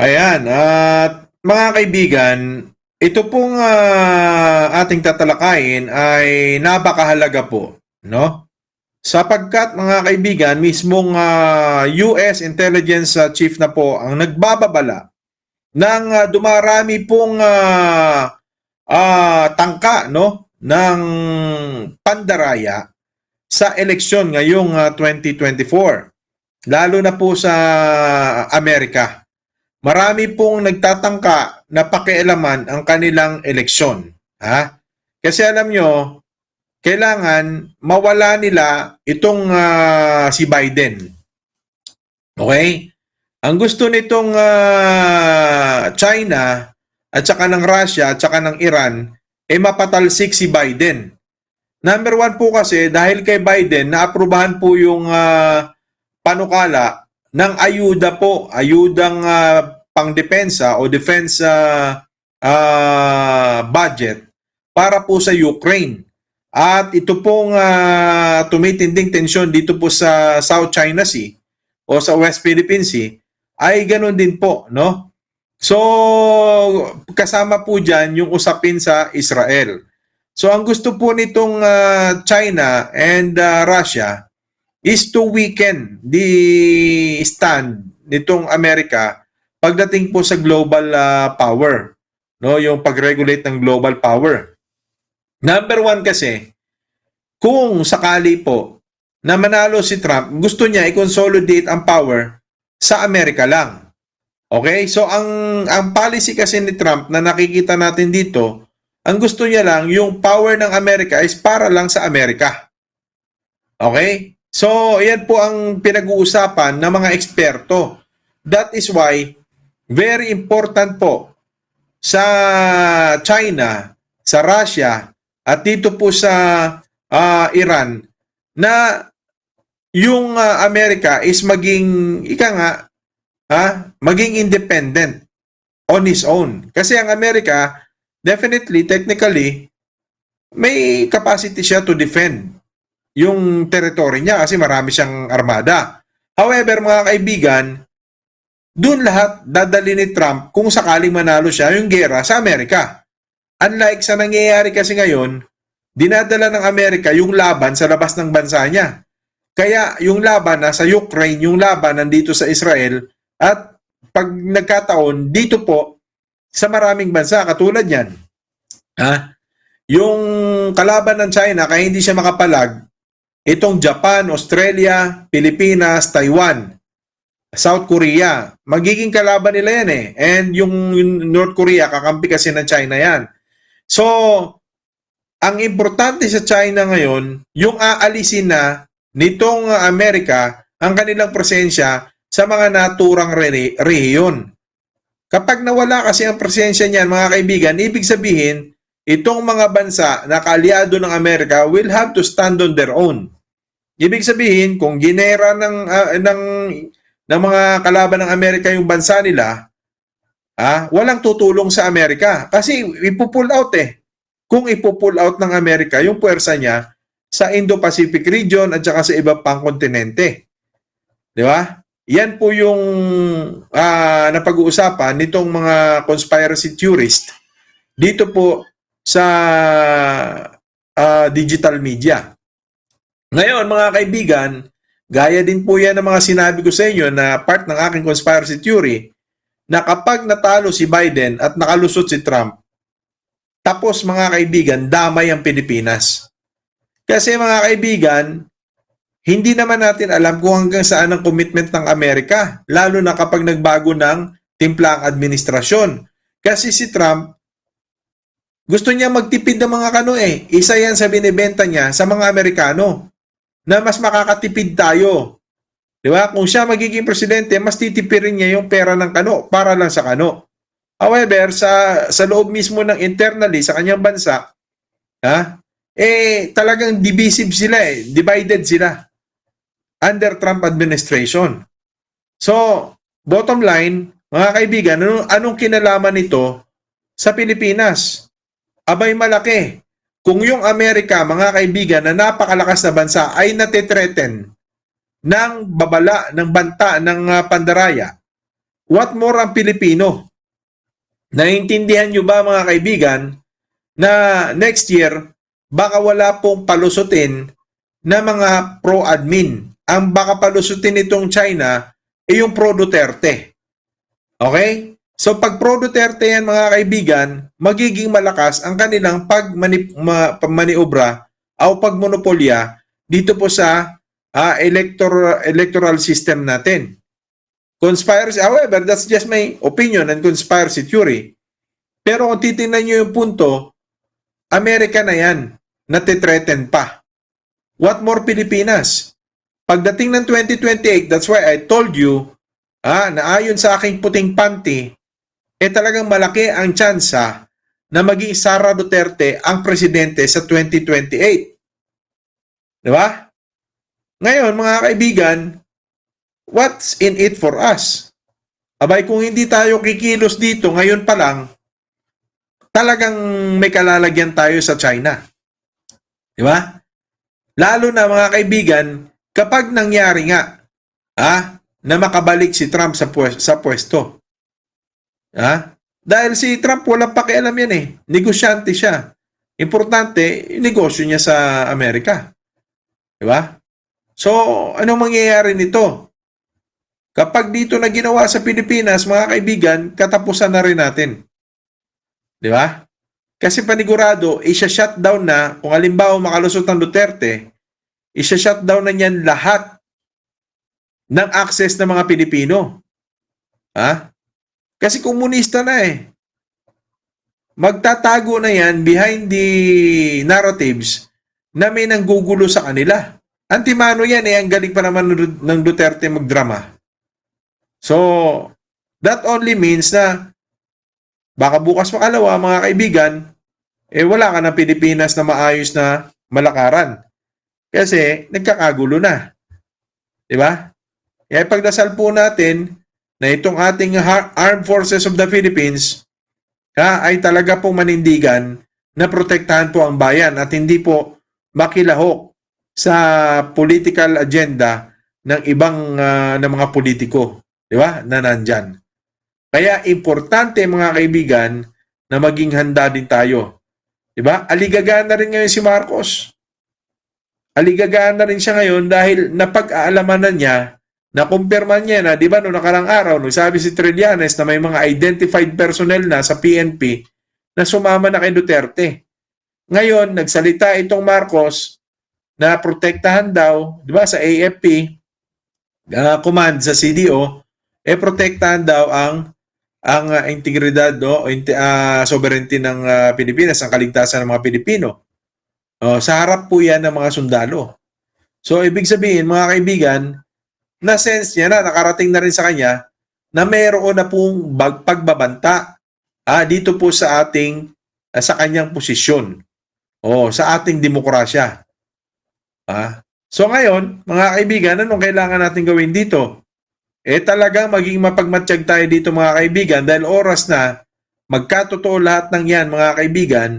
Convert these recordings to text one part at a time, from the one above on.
Ayan, at mga kaibigan, ito pong ah, ating tatalakayin ay napakahalaga po, no? Sapagkat mga kaibigan, mismong ah, US Intelligence ah, Chief na po ang nagbababala ng ah, dumarami pong ah, ah, tangka, no? ng pandaraya sa eleksyon ngayong ah, 2024. Lalo na po sa Amerika marami pong nagtatangka na pakialaman ang kanilang eleksyon. Ha? Kasi alam nyo, kailangan mawala nila itong ah, si Biden. Okay? Ang gusto nitong ah, China at saka ng Russia at saka ng Iran ay mapatalsik si Biden. Number one po kasi dahil kay Biden naaprubahan po yung ah, panukala ng ayuda po, ayudang ah, pangdepensa o defense ah, ah, budget para po sa Ukraine. At ito pong ah, tumitinding tensyon dito po sa South China Sea o sa West Philippine Sea ay ganun din po, no? So, kasama po dyan yung usapin sa Israel. So, ang gusto po nitong ah, China and ah, Russia is to weaken the stand nitong Amerika pagdating po sa global ah, power, no, yung pag-regulate ng global power. Number one kasi, kung sakali po na manalo si Trump, gusto niya i-consolidate ang power sa Amerika lang. Okay? So ang ang policy kasi ni Trump na nakikita natin dito, ang gusto niya lang yung power ng Amerika is para lang sa Amerika. Okay? So, yan po ang pinag-uusapan ng mga eksperto. That is why, very important po sa China, sa Russia, at dito po sa ah, Iran, na yung ah, Amerika is maging, ika nga, ha, maging independent on his own. Kasi ang Amerika, definitely, technically, may capacity siya to defend yung territory niya kasi marami siyang armada. However, mga kaibigan, doon lahat dadali ni Trump kung sakaling manalo siya yung gera sa Amerika. Unlike sa nangyayari kasi ngayon, dinadala ng Amerika yung laban sa labas ng bansa niya. Kaya yung laban nasa Ukraine, yung laban nandito sa Israel, at pag nagkataon, dito po sa maraming bansa, katulad yan. Ha? Yung kalaban ng China, kaya hindi siya makapalag, itong Japan, Australia, Pilipinas, Taiwan, South Korea, magiging kalaban nila yan eh. And yung North Korea, kakampi kasi ng China yan. So, ang importante sa China ngayon, yung aalisin na nitong Amerika ang kanilang presensya sa mga naturang re- rehiyon. Kapag nawala kasi ang presensya niyan, mga kaibigan, ibig sabihin, itong mga bansa na kaalyado ng Amerika will have to stand on their own. Ibig sabihin, kung ginera ng, ah, ng, ng mga kalaban ng Amerika yung bansa nila, ah, walang tutulong sa Amerika. Kasi ipupull out eh. Kung ipupull out ng Amerika yung puwersa niya sa Indo-Pacific region at saka sa iba pang kontinente. Di ba? Yan po yung ah, napag-uusapan nitong mga conspiracy theorist dito po sa ah, digital media. Ngayon, mga kaibigan, gaya din po yan ng mga sinabi ko sa inyo na part ng aking conspiracy theory na kapag natalo si Biden at nakalusot si Trump, tapos mga kaibigan, damay ang Pilipinas. Kasi mga kaibigan, hindi naman natin alam kung hanggang saan ang commitment ng Amerika, lalo na kapag nagbago ng timpla ang administrasyon. Kasi si Trump, gusto niya magtipid ng mga kano eh. Isa yan sa binibenta niya sa mga Amerikano na mas makakatipid tayo. Di ba? Kung siya magiging presidente, mas titipirin niya yung pera ng kano para lang sa kano. However, sa sa loob mismo ng internally sa kanyang bansa, ha? Eh talagang divisive sila eh, divided sila under Trump administration. So, bottom line, mga kaibigan, anong, anong kinalaman nito sa Pilipinas? Abay malaki. Kung yung Amerika, mga kaibigan, na napakalakas na bansa ay natitreten ng babala, ng banta, ng ah, pandaraya, What more ang Pilipino? Naiintindihan nyo ba mga kaibigan na next year baka wala pong palusutin na mga pro-admin. Ang baka palusutin nitong China ay yung pro-Duterte. Okay? So pag pro-Duterte yan mga kaibigan, magiging malakas ang kanilang pagmani- ma- pagmaniobra o pagmonopolya dito po sa ah, electoral, electoral system natin. Conspiracy, however, that's just my opinion and conspiracy theory. Pero kung titingnan nyo yung punto, Amerika na yan, natitreaten pa. What more Pilipinas? Pagdating ng 2028, that's why I told you, ah, na ayon sa aking puting panty, eh talagang malaki ang tsansa na maging Sara Duterte ang presidente sa 2028. Di ba? Ngayon, mga kaibigan, what's in it for us? Abay, kung hindi tayo kikilos dito ngayon pa lang, talagang may kalalagyan tayo sa China. Di ba? Lalo na mga kaibigan, kapag nangyari nga ah, na makabalik si Trump sa, pwes- sa pwesto. Ah? Dahil si Trump walang pakialam yan eh. Negosyante siya. Importante, negosyo niya sa Amerika. Di ba? So, anong mangyayari nito? Kapag dito na ginawa sa Pilipinas, mga kaibigan, katapusan na rin natin. Di ba? Kasi panigurado, isa-shutdown na, kung halimbawa makalusot ng Duterte, isa-shutdown na niyan lahat ng access ng mga Pilipino. Ha? Kasi komunista na eh. Magtatago na yan behind the narratives na may nanggugulo sa kanila. Antimano yan eh, ang galing pa naman ng Duterte magdrama. So, that only means na baka bukas makalawa mga kaibigan, eh wala ka ng Pilipinas na maayos na malakaran. Kasi nagkakagulo na. Di ba? Kaya pagdasal po natin na itong ating Armed Forces of the Philippines ha, ay talaga pong manindigan na protektahan po ang bayan at hindi po makilahok sa political agenda ng ibang ah, ng mga politiko, di ba? Na nandyan. Kaya importante mga kaibigan na maging handa din tayo. 'Di ba? Aligagaan na rin ngayon si Marcos. Aligagaan na rin siya ngayon dahil napag-aalaman na niya na kumpirma niya na, 'di ba, noong nakarang araw, nung sabi si Trillanes na may mga identified personnel na sa PNP na sumama na kay Duterte. Ngayon, nagsalita itong Marcos na protektahan daw, 'di ba, sa AFP, ah, command sa CDO, eh protektahan daw ang ang uh, integridad no ah, sovereignty ng ah, Pilipinas, ang kaligtasan ng mga Pilipino. Oh, sa harap po 'yan ng mga sundalo. So ibig sabihin mga kaibigan, na sense niya na nakarating na rin sa kanya na mayroon na pong bag, pagbabanta ah, dito po sa ating ah, sa kanyang posisyon. Oh, sa ating demokrasya. Ah. So ngayon, mga kaibigan, anong kailangan natin gawin dito? eh talagang maging mapagmatsyag tayo dito mga kaibigan dahil oras na magkatotoo lahat ng yan mga kaibigan,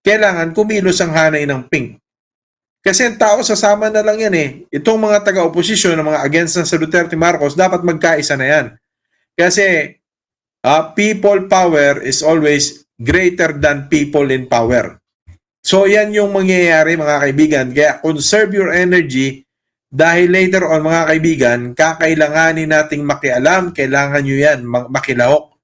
kailangan kumilos ang hanay ng pink. Kasi ang tao sasama na lang yan eh. Itong mga taga-oposisyon, ng mga against na sa Duterte Marcos, dapat magkaisa na yan. Kasi ah, people power is always greater than people in power. So yan yung mangyayari mga kaibigan. Kaya conserve your energy dahil later on mga kaibigan, kakailanganin nating makialam, kailangan nyo yan, ma- makilahok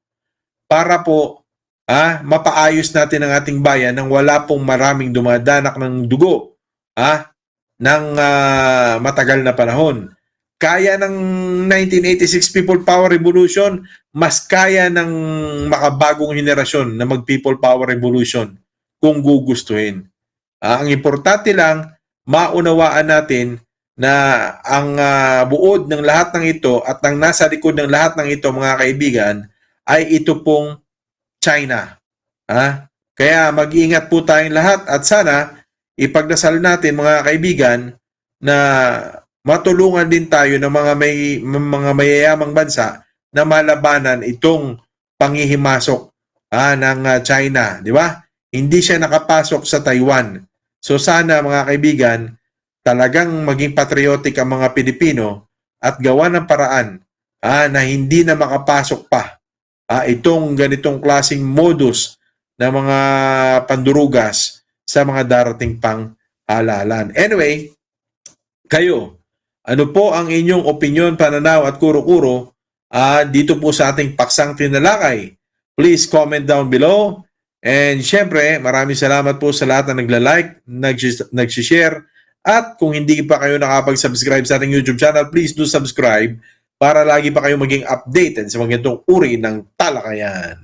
para po ah, mapaayos natin ang ating bayan nang wala pong maraming dumadanak ng dugo ah, ng ah, matagal na panahon. Kaya ng 1986 People Power Revolution, mas kaya ng makabagong henerasyon na mag People Power Revolution kung gugustuhin. Ah, ang importante lang, maunawaan natin na ang ah, buod ng lahat ng ito at ang nasa likod ng lahat ng ito mga kaibigan ay ito pong China. Ah, kaya mag-ingat po tayong lahat at sana ipagdasal natin mga kaibigan na matulungan din tayo ng mga may mga mayayamang bansa na malabanan itong panghihimasok ah, ng ah, China, di ba? Hindi siya nakapasok sa Taiwan. So sana mga kaibigan, talagang maging patriotic ang mga Pilipino at gawa ng paraan ah, na hindi na makapasok pa ah, itong ganitong klasing modus ng mga pandurugas sa mga darating pang halalan. Anyway, kayo, ano po ang inyong opinion, pananaw at kuro-kuro ah, dito po sa ating paksang tinalakay? Please comment down below. And syempre, maraming salamat po sa lahat na nagla-like, nagsishare, at kung hindi pa kayo nakapag-subscribe sa ating YouTube channel, please do subscribe para lagi pa kayo maging updated sa mga ganitong uri ng talakayan.